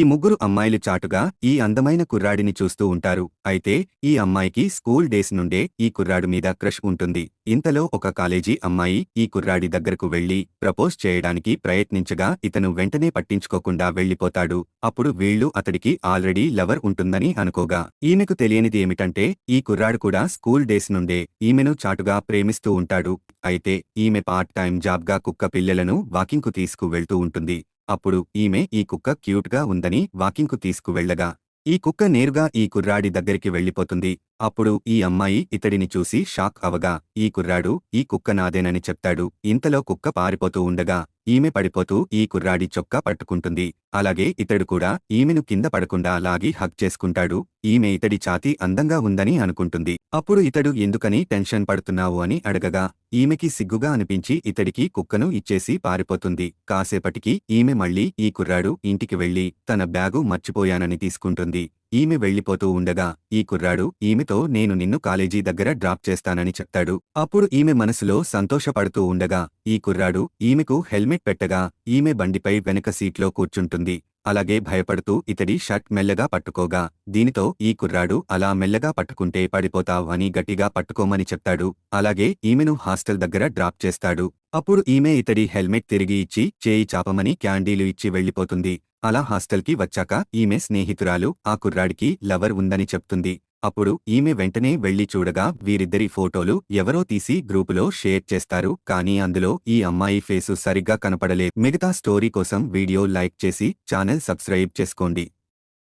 ఈ ముగ్గురు అమ్మాయిలు చాటుగా ఈ అందమైన కుర్రాడిని చూస్తూ ఉంటారు. అయితే ఈ అమ్మాయికి స్కూల్ డేస్ నుండే ఈ కుర్రాడు మీద క్రష్ ఉంటుంది. ఇంతలో ఒక కాలేజీ అమ్మాయి ఈ కుర్రాడి దగ్గరకు వెళ్ళి ప్రపోజ్ చేయడానికి ప్రయత్నించగా ఇతను వెంటనే పట్టించుకోకుండా వెళ్ళిపోతాడు అప్పుడు వీళ్ళు అతడికి ఆల్రెడీ లవర్ ఉంటుందని అనుకోగా. ఈమెకు తెలియనిది ఏమిటంటే ఈ కుర్రాడు కూడా స్కూల్ డేస్ నుండే ఈమెను చాటుగా ప్రేమిస్తూ ఉంటాడు. అయితే ఈమె పార్ట్ టైం జాబ్గా కుక్క పిల్లలను వాకింగ్కు తీసుకు వెళ్తూ ఉంటుంది. అప్పుడు ఈమె ఈ కుక్క క్యూట్గా ఉందని వాకింగ్కు తీసుకువెళ్ళగా ఈ కుక్క నేరుగా ఈ కుర్రాడి దగ్గరికి వెళ్ళిపోతుంది అప్పుడు ఈ అమ్మాయి ఇతడిని చూసి షాక్ అవగా ఈ కుర్రాడు ఈ కుక్క నాదేనని చెప్తాడు. ఇంతలో కుక్క పారిపోతూ ఉండగా ఈమె పడిపోతూ ఈ కుర్రాడి చొక్కా పట్టుకుంటుంది. అలాగే ఇతడు కూడా ఈమెను కింద పడకుండా లాగి హక్ చేసుకుంటాడు. ఈమె ఇతడి ఛాతీ అందంగా ఉందని అనుకుంటుంది. అప్పుడు ఇతడు ఎందుకని టెన్షన్ పడుతున్నావు? అని అడగగా ఈమెకి సిగ్గుగా అనిపించి ఇతడికి కుక్కను ఇచ్చేసి పారిపోతుంది. కాసేపటికి ఈమె మళ్ళీ ఈ కుర్రాడు ఇంటికి వెళ్ళి తన బ్యాగు మర్చిపోయానని తీసుకుంటుంది. ఈమె వెళ్ళిపోతూ ఉండగా ఈ కుర్రాడు ఈమెతో నేను నిన్ను కాలేజీ దగ్గర డ్రాప్ చేస్తానని చెప్తాడు. అప్పుడు ఈమె మనసులో సంతోషపడుతూ ఉండగా ఈ కుర్రాడు ఈమెకు హెల్మెట్ పెట్టగా ఈమె బండిపై వెనక సీట్లో కూర్చుంటుంది. అలాగే భయపడుతూ ఇతడి షర్ట్ మెల్లగా పట్టుకోగా దీనితో ఈ కుర్రాడు అలా మెల్లగా పట్టుకుంటే పడిపోతావని గట్టిగా పట్టుకోమని చెప్తాడు. అలాగే ఈమెను హాస్టల్ దగ్గర డ్రాప్ చేస్తాడు. అప్పుడు ఈమె ఇతడి హెల్మెట్ తిరిగి ఇచ్చి చేయి చాపమని క్యాండీలు ఇచ్చి వెళ్ళిపోతుంది అలా హాస్టల్కి వచ్చాక ఈమె స్నేహితురాలు ఆ కుర్రాడికి లవర్ ఉందని చెప్తుంది. అప్పుడు ఈమె వెంటనే వెళ్ళి చూడగా వీరిద్దరి ఫోటోలు ఎవరో తీసి గ్రూపులో షేర్ చేస్తారు. కానీ అందులో ఈ అమ్మాయి ఫేసు సరిగ్గా కనపడలే మిగతా స్టోరీ కోసం వీడియో లైక్ చేసి ఛానల్ సబ్స్క్రైబ్ చేసుకోండి.